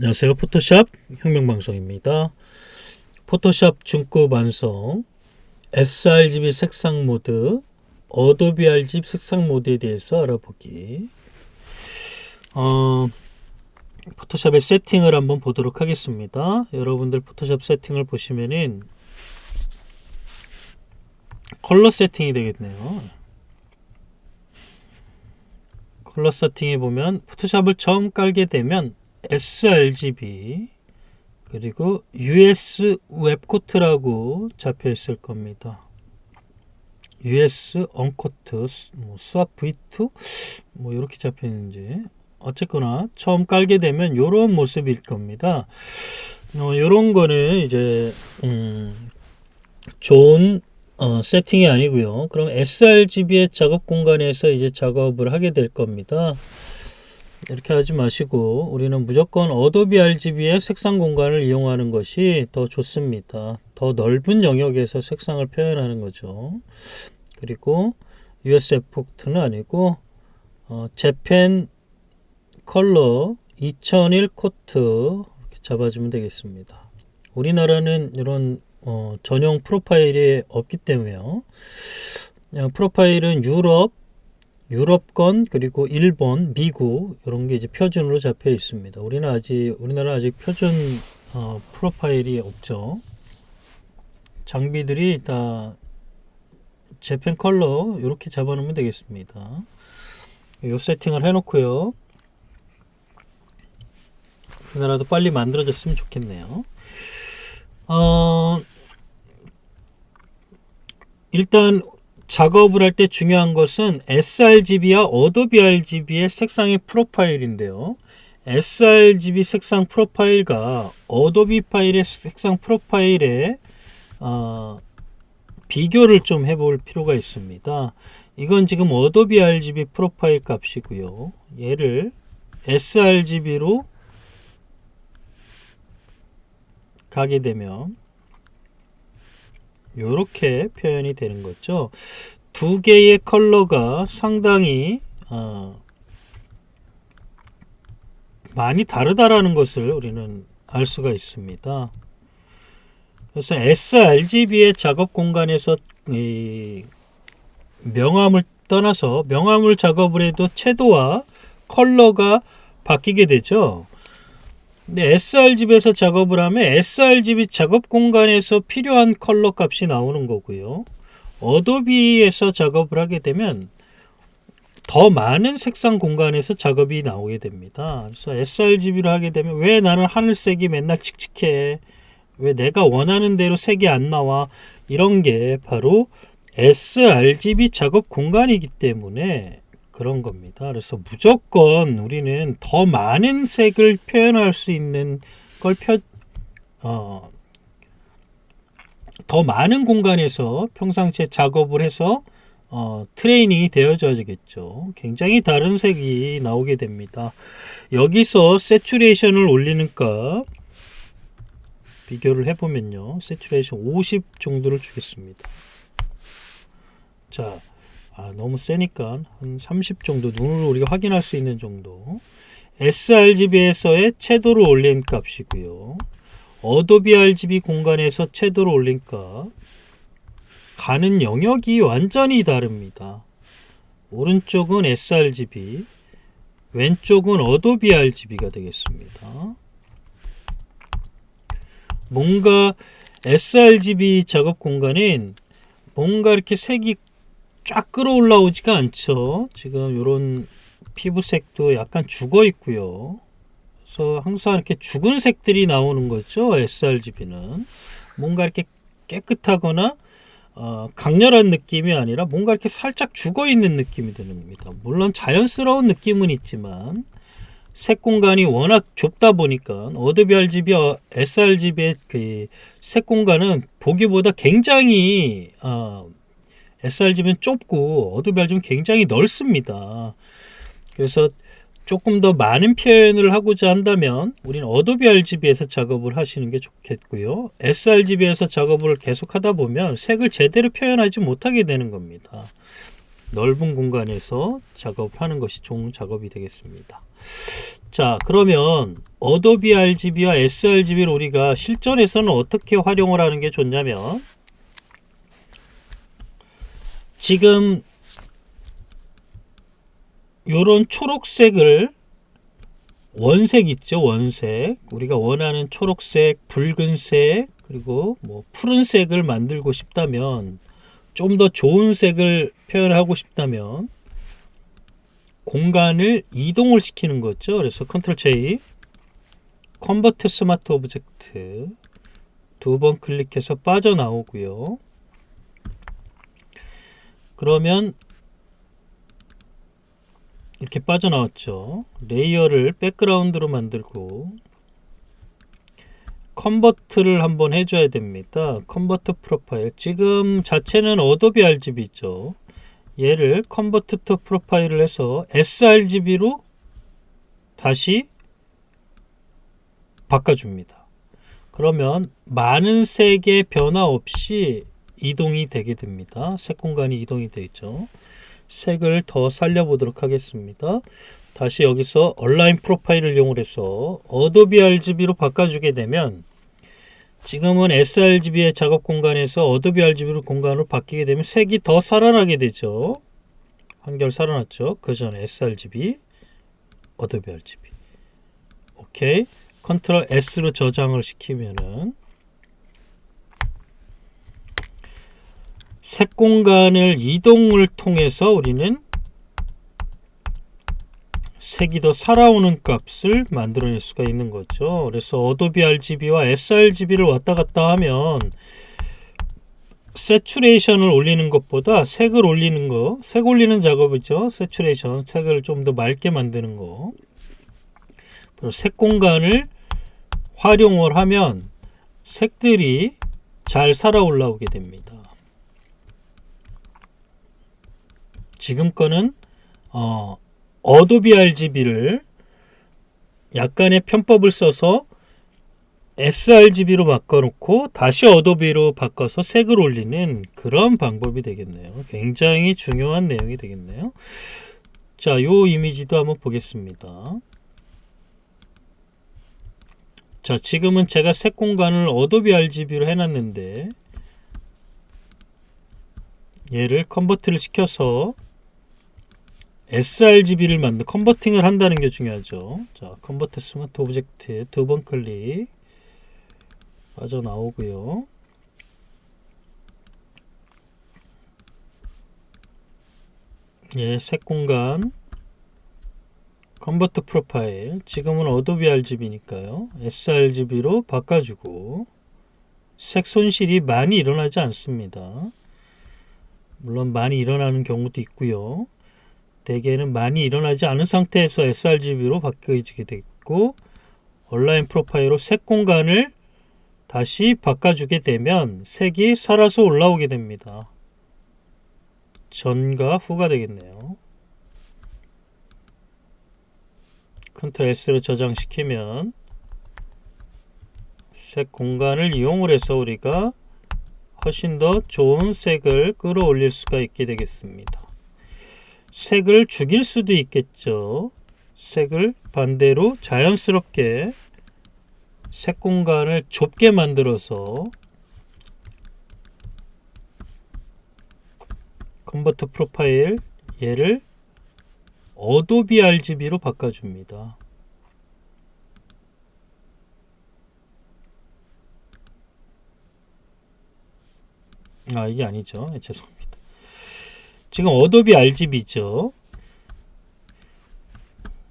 안녕하세요. 포토샵 혁명방송입니다. 포토샵 중급 완성, sRGB 색상 모드, 어도비 RGB 색상 모드에 대해서 알아보기. 어, 포토샵의 세팅을 한번 보도록 하겠습니다. 여러분들 포토샵 세팅을 보시면은 컬러 세팅이 되겠네요. 컬러 세팅에 보면 포토샵을 처음 깔게 되면 sRGB 그리고 US 웹코트라고 잡혀 있을 겁니다. US 언코트 뭐 수압 V2 뭐 이렇게 잡혀 있는지 어쨌거나 처음 깔게 되면 이런 모습일 겁니다. 어, 이런 거는 이제 음, 좋은 어, 세팅이 아니고요. 그럼 sRGB의 작업 공간에서 이제 작업을 하게 될 겁니다. 이렇게 하지 마시고 우리는 무조건 어도비 RGB의 색상 공간을 이용하는 것이 더 좋습니다. 더 넓은 영역에서 색상을 표현하는 거죠. 그리고 USF 포트는 아니고 어, 재팬 컬러 2001 코트 이렇게 잡아주면 되겠습니다. 우리나라는 이런 어, 전용 프로파일이 없기 때문에요. 어, 프로파일은 유럽, 유럽권 그리고 일본, 미국 이런 게 이제 표준으로 잡혀 있습니다. 우리는 아직 우리나라 아직 표준 어, 프로파일이 없죠. 장비들이 다 재팬 컬러 이렇게 잡아놓으면 되겠습니다. 이 세팅을 해놓고요. 우리나라도 빨리 만들어졌으면 좋겠네요. 어, 일단 작업을 할 때 중요한 것은 sRGB와 어도비 RGB의 색상의 프로파일인데요. sRGB 색상 프로파일과 어도비 파일의 색상 프로파일에 어, 비교를 좀 해볼 필요가 있습니다. 이건 지금 어도비 RGB 프로파일 값이고요. 얘를 sRGB로 가게 되면 이렇게 표현이 되는 거죠. 두 개의 컬러가 상당히 어, 많이 다르다라는 것을 우리는 알 수가 있습니다. 그래서 sRGB의 작업 공간에서 이 명암을 떠나서 명암을 작업을 해도 채도와 컬러가 바뀌게 되죠. 근데 sRGB에서 작업을 하면 sRGB 작업 공간에서 필요한 컬러 값이 나오는 거고요. 어도비에서 작업을 하게 되면 더 많은 색상 공간에서 작업이 나오게 됩니다. 그래서 sRGB를 하게 되면 왜 나는 하늘색이 맨날 칙칙해? 왜 내가 원하는 대로 색이 안 나와? 이런 게 바로 sRGB 작업 공간이기 때문에 그런 겁니다. 그래서 무조건 우리는 더 많은 색을 표현할 수 있는 걸 표, 어, 더 많은 공간에서 평상시에 작업을 해서 어, 트레이닝이 되어져야겠죠. 굉장히 다른 색이 나오게 됩니다. 여기서 세츄레이션을 올리니까 비교를 해보면요. 세츄레이션 50 정도를 주겠습니다. 자, 아, 너무 세니까 한 30 정도 눈으로 우리가 확인할 수 있는 정도 sRGB에서의 채도를 올린 값이고요. 어도비 RGB 공간에서 채도를 올린 값 가는 영역이 완전히 다릅니다. 오른쪽은 sRGB 왼쪽은 어도비 RGB가 되겠습니다. 뭔가 sRGB 작업 공간은 뭔가 이렇게 색이 쫙 끌어올라오지가 않죠. 지금 이런 피부색도 약간 죽어 있고요. 그래서 항상 이렇게 죽은 색들이 나오는 거죠. sRGB는 뭔가 이렇게 깨끗하거나 어, 강렬한 느낌이 아니라 뭔가 이렇게 살짝 죽어 있는 느낌이 듭니다. 물론 자연스러운 느낌은 있지만 색 공간이 워낙 좁다 보니까 어도비 RGB, sRGB의 그 색 공간은 보기보다 굉장히 어, sRGB는 좁고 어도비 RGB는 굉장히 넓습니다. 그래서 조금 더 많은 표현을 하고자 한다면 우리는 어도비 RGB에서 작업을 하시는 게 좋겠고요. sRGB에서 작업을 계속 하다 보면 색을 제대로 표현하지 못하게 되는 겁니다. 넓은 공간에서 작업하는 것이 좋은 작업이 되겠습니다. 자, 그러면 어도비 RGB와 sRGB를 우리가 실전에서는 어떻게 활용을 하는 게 좋냐면 지금 요런 초록색을 원색 있죠 원색. 우리가 원하는 초록색 붉은색 그리고 뭐 푸른색을 만들고 싶다면 좀 더 좋은 색을 표현하고 싶다면 공간을 이동을 시키는 거죠. 그래서 컨트롤 J 컨버트 스마트 오브젝트 두 번 클릭해서 빠져나오고요 그러면 이렇게 빠져나왔죠. 레이어를 백그라운드로 만들고 컨버트를 한번 해줘야 됩니다. 컨버트 프로파일. 지금 자체는 어도비 RGB죠. 얘를 컨버트 투 프로파일을 해서 sRGB로 다시 바꿔줍니다. 그러면 많은 색의 변화 없이 이동이 되게 됩니다. 색 공간이 이동이 되죠. 색을 더 살려보도록 하겠습니다. 다시 여기서 얼라인 프로파일을 이용해서 어도비 RGB로 바꿔주게 되면 지금은 sRGB의 작업 공간에서 어도비 RGB로 공간으로 바뀌게 되면 색이 더 살아나게 되죠. 한결 살아났죠. 그 전에 sRGB, 어도비 RGB. 오케이. 컨트롤 S로 저장을 시키면은 색 공간을 이동을 통해서 우리는 색이 더 살아오는 값을 만들어낼 수가 있는 거죠. 그래서 어도비 RGB와 sRGB를 왔다 갔다 하면 세츄레이션을 올리는 것보다 색을 올리는 거, 색 올리는 작업이죠. 세츄레이션, 색을 좀 더 맑게 만드는 거. 그리고 색 공간을 활용을 하면 색들이 잘 살아 올라오게 됩니다. 지금 거는 어, 어도비 RGB를 약간의 편법을 써서 sRGB로 바꿔놓고 다시 어도비로 바꿔서 색을 올리는 그런 방법이 되겠네요. 굉장히 중요한 내용이 되겠네요. 자, 요 이미지도 한번 보겠습니다. 자, 지금은 제가 색 공간을 어도비 RGB로 해놨는데 얘를 컨버트를 시켜서 sRGB를 만든 컨버팅을 한다는 게 중요하죠. 자, 컨버트 스마트 오브젝트 두 번 클릭 빠져나오고요. 예, 색 공간 컨버트 프로파일 지금은 어도비 RGB니까요. sRGB로 바꿔주고 색 손실이 많이 일어나지 않습니다. 물론 많이 일어나는 경우도 있고요. 대개는 많이 일어나지 않은 상태에서 sRGB로 바뀌어지게 되고 온라인 프로파일로 색 공간을 다시 바꿔주게 되면 색이 살아서 올라오게 됩니다. 전과 후가 되겠네요. 컨트롤 S로 저장시키면 색 공간을 이용을 해서 우리가 훨씬 더 좋은 색을 끌어올릴 수가 있게 되겠습니다. 색을 죽일 수도 있겠죠. 색을 반대로 자연스럽게 색 공간을 좁게 만들어서 컨버터 프로파일 얘를 어도비 RGB로 바꿔줍니다. 아 이게 아니죠. 네, 죄송합니다. 지금 어도비 RGB죠.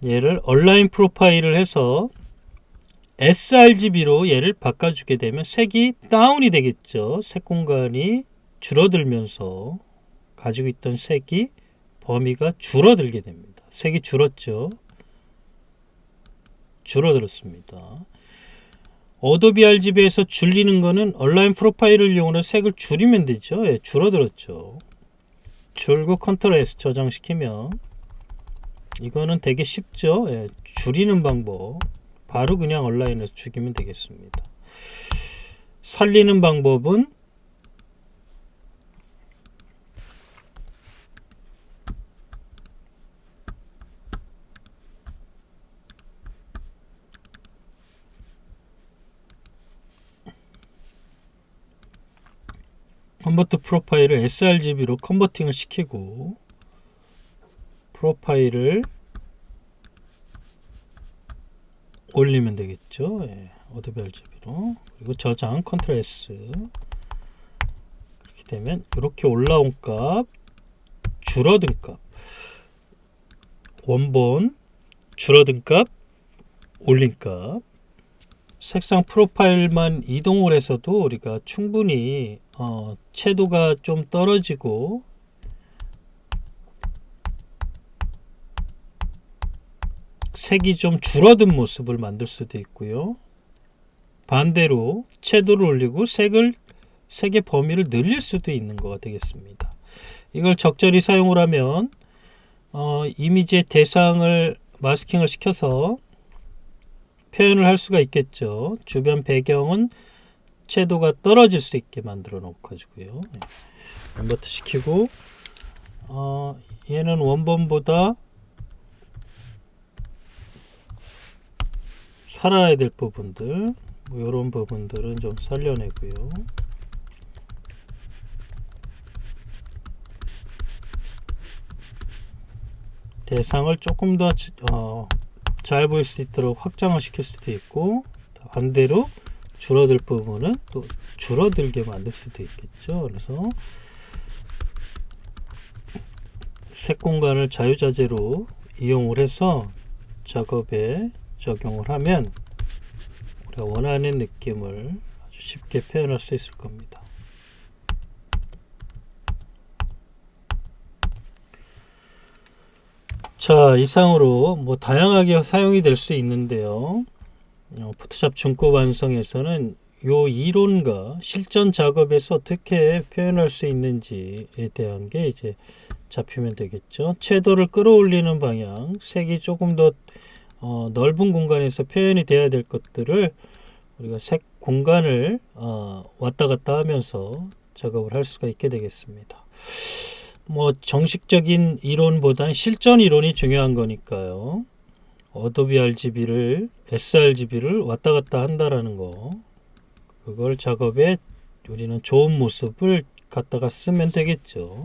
얘를 얼라인 프로파일을 해서 sRGB로 얘를 바꿔주게 되면 색이 다운이 되겠죠. 색 공간이 줄어들면서 가지고 있던 색이 범위가 줄어들게 됩니다. 색이 줄었죠. 줄어들었습니다. 어도비 RGB에서 줄이는 거는 얼라인 프로파일을 이용해 색을 줄이면 되죠. 예, 줄어들었죠. 줄고 컨트롤 S 저장시키면 이거는 되게 쉽죠. 예, 줄이는 방법 바로 그냥 온라인에서 죽이면 되겠습니다. 살리는 방법은 컨버트 프로파일을 sRGB로 컨버팅을 시키고 프로파일을 올리면 되겠죠. 예, 어도비 RGB로. 그리고 저장 컨트롤 S. 그렇게 되면 이렇게 올라온 값 줄어든 값 원본 줄어든 값 올린 값. 색상 프로파일만 이동을 해서도 우리가 충분히 어, 채도가 좀 떨어지고 색이 좀 줄어든 모습을 만들 수도 있고요. 반대로 채도를 올리고 색을 색의 범위를 늘릴 수도 있는 거가 되겠습니다. 이걸 적절히 사용을 하면 어, 이미지의 대상을 마스킹을 시켜서 표현을 할 수가 있겠죠. 주변 배경은 채도가 떨어질 수 있게 만들어 놓고 가지고요. 컨버트 시키고 어, 얘는 원본보다 살아야 될 부분들 뭐 이런 부분들은 좀 살려내고요. 대상을 조금 더 어, 잘 보일 수 있도록 확장을 시킬 수도 있고 반대로 줄어들 부분은 또 줄어들게 만들 수도 있겠죠. 그래서 색 공간을 자유자재로 이용을 해서 작업에 적용을 하면 우리가 원하는 느낌을 아주 쉽게 표현할 수 있을 겁니다. 자, 이상으로 뭐 다양하게 사용이 될 수 있는데요. 어, 포토샵 중급 완성에서는 요 이론과 실전 작업에서 어떻게 표현할 수 있는지에 대한 게 이제 잡히면 되겠죠. 채도를 끌어올리는 방향, 색이 조금 더 어, 넓은 공간에서 표현이 돼야 될 것들을 우리가 색 공간을 어, 왔다 갔다 하면서 작업을 할 수가 있게 되겠습니다. 뭐 정식적인 이론보다는 실전 이론이 중요한 거니까요. 어도비 RGB를 sRGB를 왔다 갔다 한다라는 거 그걸 작업에 우리는 좋은 모습을 갖다가 쓰면 되겠죠.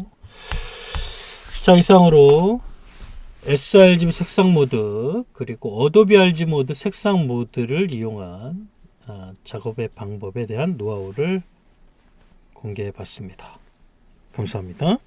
자 이상으로 sRGB 색상 모드 그리고 어도비 RGB 모드 색상 모드를 이용한 아, 작업의 방법에 대한 노하우를 공개해 봤습니다. 감사합니다.